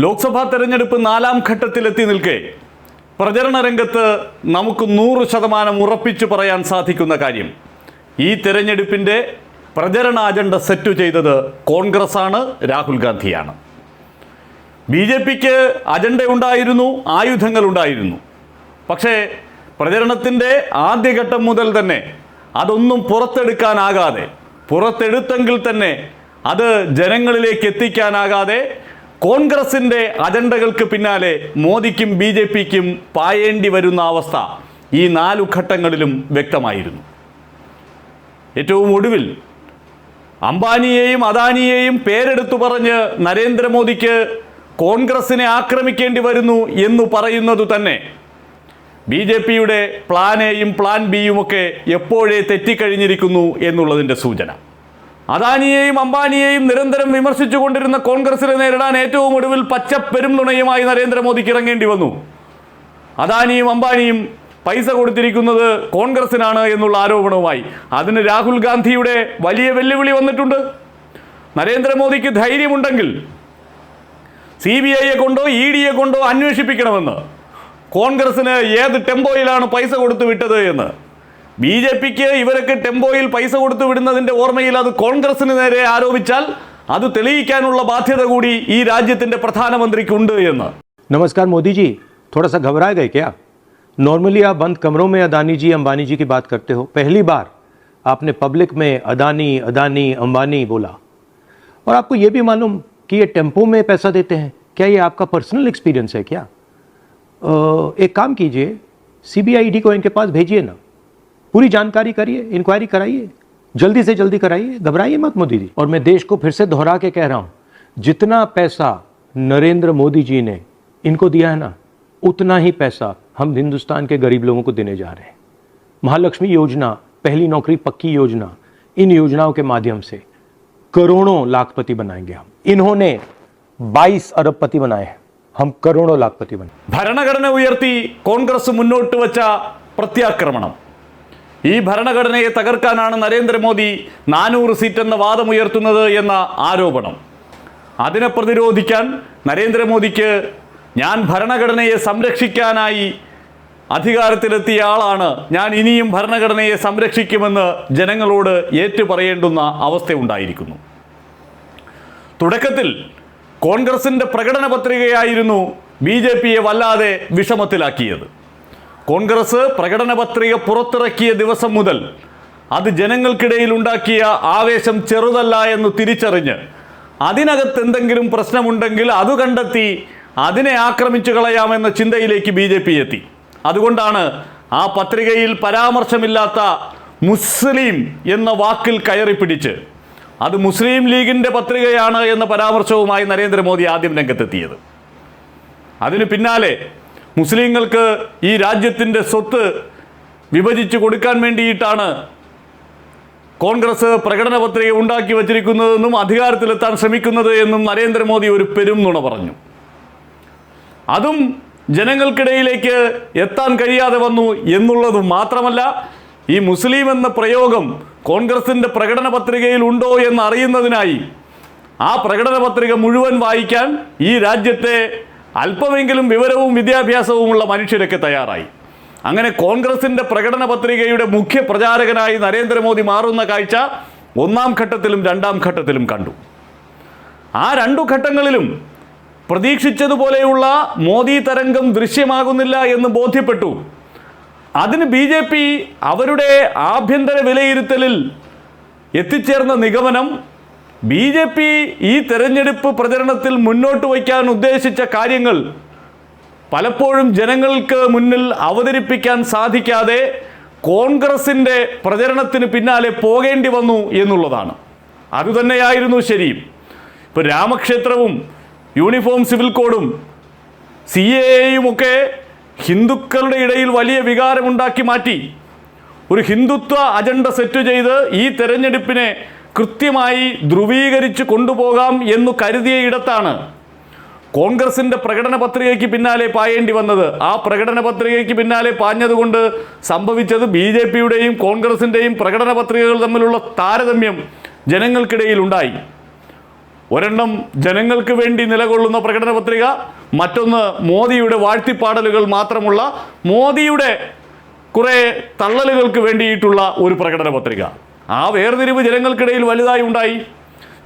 ലോക്സഭാ തെരഞ്ഞെടുപ്പ് നാലാം ഘട്ടത്തിലെത്തി നിൽക്കെ. പ്രചരണ രംഗത്ത് നമുക്ക് നൂറ് ശതമാനം ഉറപ്പിച്ചു പറയാൻ സാധിക്കുന്ന കാര്യം. ഈ തെരഞ്ഞെടുപ്പിന്റെ പ്രചരണ അജണ്ട സെറ്റ് ചെയ്തത് കോൺഗ്രസ്സാണ് രാഹുൽ ഗാന്ധിയാണ്. ബി ജെ പിക്ക് അജണ്ട ഉണ്ടായിരുന്നു ആയുധങ്ങൾ ഉണ്ടായിരുന്നു പക്ഷേ പ്രചരണത്തിന്റെ ആദ്യഘട്ടം മുതൽ തന്നെ അതൊന്നും പുറത്തെടുക്കാനാകാതെ പുറത്തെടുത്തെങ്കിൽ തന്നെ അത് ജനങ്ങളിലേക്ക് എത്തിക്കാനാകാതെ കോൺഗ്രസിന്റെ അജണ്ടകൾക്ക് പിന്നാലെ മോദിക്കും ബി ജെ പിക്കും പായേണ്ടി വരുന്ന അവസ്ഥ ഈ നാലു ഘട്ടങ്ങളിലും വ്യക്തമായിരുന്നു. ഏറ്റവും ഒടുവിൽ അംബാനിയെയും അദാനിയെയും പേരെടുത്തു പറഞ്ഞ് നരേന്ദ്രമോദിക്ക് കോൺഗ്രസിനെ ആക്രമിക്കേണ്ടി വരുന്നു എന്ന് പറയുന്നത് തന്നെ ബി ജെ പിയുടെ പ്ലാൻ എയും പ്ലാൻ ബിയുമൊക്കെ എപ്പോഴേ തെറ്റിക്കഴിഞ്ഞിരിക്കുന്നു എന്നുള്ളതിന്റെ സൂചന. അദാനിയെയും അംബാനിയെയും നിരന്തരം വിമർശിച്ചു കൊണ്ടിരുന്ന കോൺഗ്രസിനെ നേരിടാൻ ഏറ്റവും ഒടുവിൽ പച്ചപ്പെരും നുണയുമായി നരേന്ദ്രമോദിക്ക് ഇറങ്ങേണ്ടി വന്നു. അദാനിയും അംബാനിയും പൈസ കൊടുത്തിരിക്കുന്നത് കോൺഗ്രസിനാണ് എന്നുള്ള ആരോപണവുമായി. അതിന് രാഹുൽ ഗാന്ധിയുടെ വലിയ വെല്ലുവിളി വന്നിട്ടുണ്ട്. നരേന്ദ്രമോദിക്ക് ധൈര്യമുണ്ടെങ്കിൽ സി ബി ഐയെ കൊണ്ടോ ഇ ഡിയെ കൊണ്ടോ അന്വേഷിപ്പിക്കണമെന്ന്. കോൺഗ്രസിന് ഏത് ടെമ്പോയിലാണ് പൈസ കൊടുത്തു വിട്ടത് എന്ന്. ബി ജെ പിക്ക് ഇവരൊക്കെ ടെമ്പോയിൽ പൈസ കൊടുത്തു വിടുന്നതിൻ്റെ ഓർമ്മയിൽ അത് കോൺഗ്രസിന് നേരെ ആരോപിച്ചാൽ അത് തെളിയിക്കാനുള്ള ബാധ്യത കൂടി ഈ രാജ്യത്തിൻ്റെ പ്രധാനമന്ത്രിക്കുണ്ട് എന്ന് नमस्कार मोदी जी थोड़ा सा घबरा गए क्या नॉर्मली आप बंद कमरों में अदानी जी अंबानी जी की बात करते हो पहली बार आपने पब्लिक में अदानी अदानी अंबानी बोला और आपको ये भी मालूम कि ये टेम्पो में पैसा देते हैं क्या ये आपका पर्सनल एक्सपीरियंस है क्या अ, एक काम कीजिए सीबीआईडी को इनके पास भेजिए ना पूरी जानकारी करिए इंक्वायरी कराइए जल्दी से जल्दी कराइए घबराइए मत मोदी जी और मैं देश को फिर से दोहरा के कह रहा हूं जितना पैसा नरेंद्र मोदी जी ने इनको दिया है ना उतना ही पैसा हम हिंदुस्तान के गरीब लोगों को देने जा रहे हैं महालक्ष्मी योजना पहली नौकरी पक्की योजना इन योजनाओं के माध्यम से करोड़ों लाखपति बनाएंगे हम इन्होंने 22 अरबपति बनाए हैं हम करोड़ों लाखपति बने ഭരണഘടന ഉയർത്തി കോൺഗ്രസ് മുന്നോട്ട് വച്ച പ്രത്യാക്രമണം ഈ ഭരണഘടനയെ തകർക്കാനാണ് നരേന്ദ്രമോദി നാനൂറ് സീറ്റ് എന്ന വാദമുയർത്തുന്നത് എന്ന ആരോപണം. അതിനെ പ്രതിരോധിക്കാൻ നരേന്ദ്രമോദിക്ക് ഞാൻ ഭരണഘടനയെ സംരക്ഷിക്കാനായി അധികാരത്തിലെത്തിയ ആളാണ്. ഞാൻ ഇനിയും ഭരണഘടനയെ സംരക്ഷിക്കുമെന്ന് ജനങ്ങളോട് ഏറ്റുപറയേണ്ടുന്ന അവസ്ഥയുണ്ടായിരിക്കുന്നു. തുടക്കത്തിൽ കോൺഗ്രസിന്റെ പ്രകടന പത്രികയായിരുന്നു ബി ജെ പിയെ വല്ലാതെ വിഷമത്തിലാക്കിയത്. കോൺഗ്രസ് പ്രകടന പത്രിക പുറത്തിറക്കിയ ദിവസം മുതൽ അത് ജനങ്ങൾക്കിടയിൽ ഉണ്ടാക്കിയ ആവേശം ചെറുതല്ല എന്ന് തിരിച്ചറിഞ്ഞ് അതിനകത്ത് എന്തെങ്കിലും പ്രശ്നമുണ്ടെങ്കിൽ അത് കണ്ടെത്തി അതിനെ ആക്രമിച്ചു കളയാമെന്ന ചിന്തയിലേക്ക് ബി ജെ പി എത്തി. അതുകൊണ്ടാണ് ആ പത്രികയിൽ പരാമർശമില്ലാത്ത മുസ്ലിം എന്ന വാക്കിൽ കയറി പിടിച്ച് അത് മുസ്ലിം ലീഗിന്റെ പത്രികയാണ് എന്ന പരാമർശവുമായി നരേന്ദ്രമോദി ആദ്യം രംഗത്തെത്തിയത്. അതിന് പിന്നാലെ മുസ്ലിങ്ങൾക്ക് ഈ രാജ്യത്തിന്റെ സ്വത്ത് വിഭജിച്ചു കൊടുക്കാൻ വേണ്ടിയിട്ടാണ് കോൺഗ്രസ് പ്രകടന പത്രിക ഉണ്ടാക്കി വച്ചിരിക്കുന്നതെന്നും അധികാരത്തിലെത്താൻ ശ്രമിക്കുന്നത് എന്നും നരേന്ദ്രമോദി ഒരു പെരും നുണ പറഞ്ഞു. അതും ജനങ്ങൾക്കിടയിലേക്ക് എത്താൻ കഴിയാതെ വന്നു എന്നുള്ളത് മാത്രമല്ല ഈ മുസ്ലിം എന്ന പ്രയോഗം കോൺഗ്രസിന്റെ പ്രകടന പത്രികയിൽ ഉണ്ടോ എന്ന് അറിയുന്നതിനായി ആ പ്രകടന പത്രിക മുഴുവൻ വായിക്കാൻ ഈ രാജ്യത്തെ അല്പമെങ്കിലും വിവരവും വിദ്യാഭ്യാസവുമുള്ള മനുഷ്യരൊക്കെ തയ്യാറായി. അങ്ങനെ കോൺഗ്രസിന്റെ പ്രകടന പത്രികയുടെ മുഖ്യ പ്രചാരകനായി നരേന്ദ്രമോദി മാറുന്ന കാഴ്ച ഒന്നാം ഘട്ടത്തിലും രണ്ടാം ഘട്ടത്തിലും കണ്ടു. ആ രണ്ടു ഘട്ടങ്ങളിലും പ്രതീക്ഷിച്ചതുപോലെയുള്ള മോദി തരംഗം ദൃശ്യമാകുന്നില്ല എന്ന് ബോധ്യപ്പെട്ടു. അതിന് ബി ജെ പി അവരുടെ ആഭ്യന്തര വിലയിരുത്തലിൽ എത്തിച്ചേർന്ന നിഗമനം ബി ജെ പി ഈ തെരഞ്ഞെടുപ്പ് പ്രചരണത്തിൽ മുന്നോട്ട് വയ്ക്കാൻ ഉദ്ദേശിച്ച കാര്യങ്ങൾ പലപ്പോഴും ജനങ്ങൾക്ക് മുന്നിൽ അവതരിപ്പിക്കാൻ സാധിക്കാതെ കോൺഗ്രസിന്റെ പ്രചരണത്തിന് പിന്നാലെ പോകേണ്ടി വന്നു എന്നുള്ളതാണ്. അതുതന്നെയായിരുന്നു ശരി ഇപ്പോൾ രാമക്ഷേത്രവും യൂണിഫോം സിവിൽ കോഡും സി എയും ഒക്കെ ഹിന്ദുക്കളുടെ ഇടയിൽ വലിയ വികാരമുണ്ടാക്കി മാറ്റി. ഒരു ഹിന്ദുത്വ അജണ്ട സെറ്റ് ചെയ്ത് ഈ തെരഞ്ഞെടുപ്പിനെ കൃത്യമായി ധ്രുവീകരിച്ച് കൊണ്ടുപോകാം എന്ന് കരുതിയ ഇടത്താണ് കോൺഗ്രസിന്റെ പ്രകടന പത്രികയ്ക്ക് പിന്നാലെ പായേണ്ടി വന്നത്. ആ പ്രകടന പത്രികയ്ക്ക് പിന്നാലെ പാഞ്ഞതുകൊണ്ട് സംഭവിച്ചത് ബി ജെ പിയുടെയും കോൺഗ്രസിന്റെയും പ്രകടന പത്രികകൾ തമ്മിലുള്ള താരതമ്യം ജനങ്ങൾക്കിടയിൽ ഉണ്ടായി. ഒരെണ്ണം ജനങ്ങൾക്ക് വേണ്ടി നിലകൊള്ളുന്ന പ്രകടന പത്രിക മറ്റൊന്ന് മോദിയുടെ വാഴ്ത്തിപ്പാടലുകൾ മാത്രമുള്ള മോദിയുടെ കുറേ തള്ളലുകൾക്ക് വേണ്ടിയിട്ടുള്ള ഒരു പ്രകടന പത്രിക. ആ വേർതിരിവ് ജനങ്ങൾക്കിടയിൽ വലുതായി ഉണ്ടായി.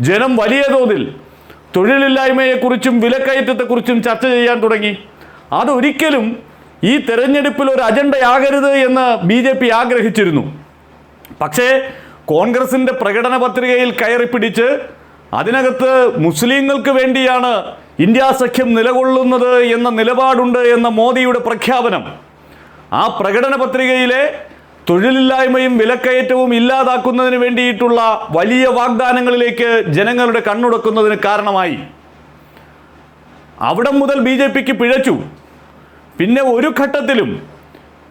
ജനം വലിയ തോതിൽ തൊഴിലില്ലായ്മയെക്കുറിച്ചും വിലക്കയറ്റത്തെക്കുറിച്ചും ചർച്ച ചെയ്യാൻ തുടങ്ങി. അതൊരിക്കലും ഈ തെരഞ്ഞെടുപ്പിൽ ഒരു അജണ്ടയാകരുത് എന്ന് ബി ജെ പി ആഗ്രഹിച്ചിരുന്നു. പക്ഷേ കോൺഗ്രസിന്റെ പ്രകടന പത്രികയിൽ കയറി പിടിച്ച് അതിനകത്ത് മുസ്ലിങ്ങൾക്ക് വേണ്ടിയാണ് ഇന്ത്യ സഖ്യം നിലകൊള്ളുന്നത് എന്ന നിലപാടുണ്ട് എന്ന മോദിയുടെ പ്രഖ്യാപനം. ആ പ്രകടന പത്രികയിലെ തൊഴിലില്ലായ്മയും വിലക്കയറ്റവും ഇല്ലാതാക്കുന്നതിന് വേണ്ടിയിട്ടുള്ള വലിയ വാഗ്ദാനങ്ങളിലേക്ക് ജനങ്ങളുടെ കണ്ണുടക്കുന്നതിന് കാരണമായി. അവിടം മുതൽ ബി ജെ പിക്ക് പിഴച്ചു. പിന്നെ ഒരു ഘട്ടത്തിലും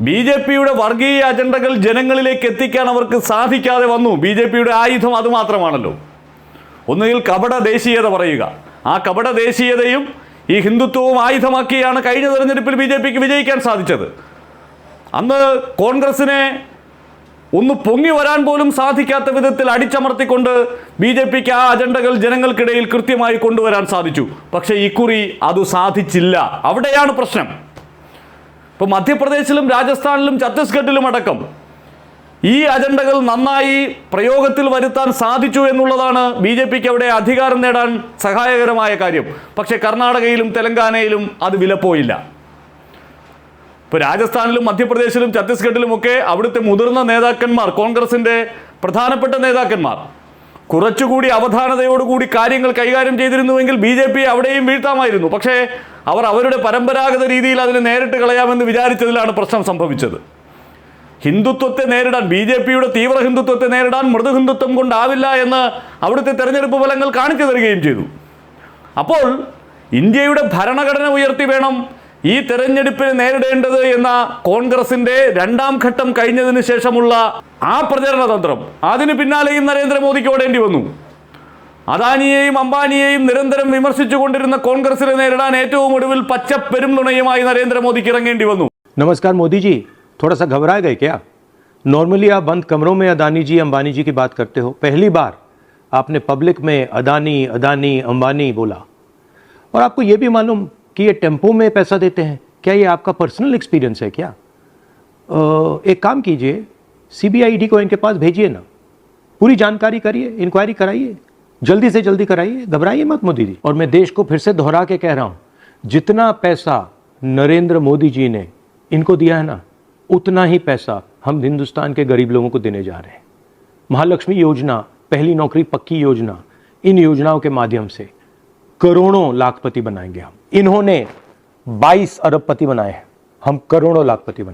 ബി ജെ പിയുടെ വർഗീയ അജണ്ടകൾ ജനങ്ങളിലേക്ക് എത്തിക്കാൻ അവർക്ക് സാധിക്കാതെ വന്നു. ബി ജെ പിയുടെ ആയുധം അതുമാത്രമാണല്ലോ ഒന്നുകിൽ കപട ദേശീയത പറയുക. ആ കപട ദേശീയതയും ഈ ഹിന്ദുത്വവും ആയുധമാക്കിയാണ് കഴിഞ്ഞ തെരഞ്ഞെടുപ്പിൽ ബി ജെ പിക്ക് വിജയിക്കാൻ സാധിച്ചത്. അന്ന് കോൺഗ്രസിനെ ഒന്ന് പൊങ്ങി വരാൻ പോലും സാധിക്കാത്ത വിധത്തിൽ അടിച്ചമർത്തിക്കൊണ്ട് ബി ജെ പിക്ക് ആ അജണ്ടകൾ ജനങ്ങൾക്കിടയിൽ കൃത്യമായി കൊണ്ടുവരാൻ സാധിച്ചു. പക്ഷേ ഇക്കുറി അത് സാധിച്ചില്ല. അവിടെയാണ് പ്രശ്നം. ഇപ്പോൾ മധ്യപ്രദേശിലും രാജസ്ഥാനിലും ഛത്തീസ്ഗഡിലും അടക്കം ഈ അജണ്ടകൾ നന്നായി പ്രയോഗത്തിൽ വരുത്താൻ സാധിച്ചു എന്നുള്ളതാണ് ബി ജെ പിക്ക് അവിടെ അധികാരം നേടാൻ സഹായകരമായ കാര്യം. പക്ഷേ കർണാടകയിലും തെലങ്കാനയിലും അത് വിലപ്പോയില്ല. ഇപ്പോൾ രാജസ്ഥാനിലും മധ്യപ്രദേശിലും ഛത്തീസ്ഗഡിലും ഒക്കെ അവിടുത്തെ മുതിർന്ന നേതാക്കന്മാർ കോൺഗ്രസിന്റെ പ്രധാനപ്പെട്ട നേതാക്കന്മാർ കുറച്ചുകൂടി അവധാനതയോടുകൂടി കാര്യങ്ങൾ കൈകാര്യം ചെയ്തിരുന്നുവെങ്കിൽ ബി ജെ പി അവിടെയും വീഴ്ത്താമായിരുന്നു. പക്ഷേ അവർ അവരുടെ പരമ്പരാഗത രീതിയിൽ അതിനെ നേരിട്ട് കളയാമെന്ന് വിചാരിച്ചതിലാണ് പ്രശ്നം സംഭവിച്ചത്. ഹിന്ദുത്വത്തെ നേരിടാൻ ബി ജെ പിയുടെ തീവ്ര ഹിന്ദുത്വത്തെ നേരിടാൻ മൃദു ഹിന്ദുത്വം കൊണ്ടാവില്ല എന്ന് അവിടുത്തെ തെരഞ്ഞെടുപ്പ് ഫലങ്ങൾ കാണിച്ചു തരികയും ചെയ്തു. അപ്പോൾ ഇന്ത്യയുടെ ഭരണഘടന ഉയർത്തി വേണം ഈ തെരഞ്ഞെടുപ്പിനെ നേരിടേണ്ടത് എന്ന കോൺഗ്രസിന്റെ രണ്ടാം ഘട്ടം കഴിഞ്ഞതിന് ശേഷമുള്ള ആ പ്രചരണ തന്ത്രം അതിന് പിന്നാലെയും നരേന്ദ്രമോദിക്ക് ഓടേണ്ടി വന്നു അദാനിയെയും അംബാനിയെയും നിരന്തരം വിമർശിച്ചുകൊണ്ടിരുന്ന കോൺഗ്രസിനെ നേരിടാൻ ഏറ്റവും ഒടുവിൽ പച്ച പെരുംതുണയുമായി നരേന്ദ്രമോദിക്ക് ഇറങ്ങേണ്ടി വന്നു नमस्कार मोदी जी थोड़ा सा घबरा गए क्या नॉर्मली आप बंद कमरों में अदानी जी अंबानी जी की बात करते हो पहली बार आपने पब्लिक में अदानी अदानी अंबानी बोला और आपको ये भी मालूम कि ये टेंपो में पैसा देते हैं? क्या ये आपका पर्सनल एक्सपीरियंस है क्या? एक काम कीजिए सीबीआईडी को इनके पास भेजिए ना। पूरी जानकारी करिए इंक्वायरी कराइए। जल्दी से जल्दी कराइए, घबराइए मत मोदी जी। और मैं देश को फिर से दोहरा के कह रहा हूँ, जितना पैसा नरेंद्र मोदी जी ने इनको दिया है ना, उतना ही पैसा हम हिंदुस्तान के गरीब लोगों को देने जा रहे हैं। महालक्ष्मी योजना, पहली नौकरी पक्की योजना, इन योजनाओं के माध्यम से करोड़ों लाखपति बनाएँगे हम। इन्होंने 22 अरबपति बनाए हम करोड़ों लाखपति बनाए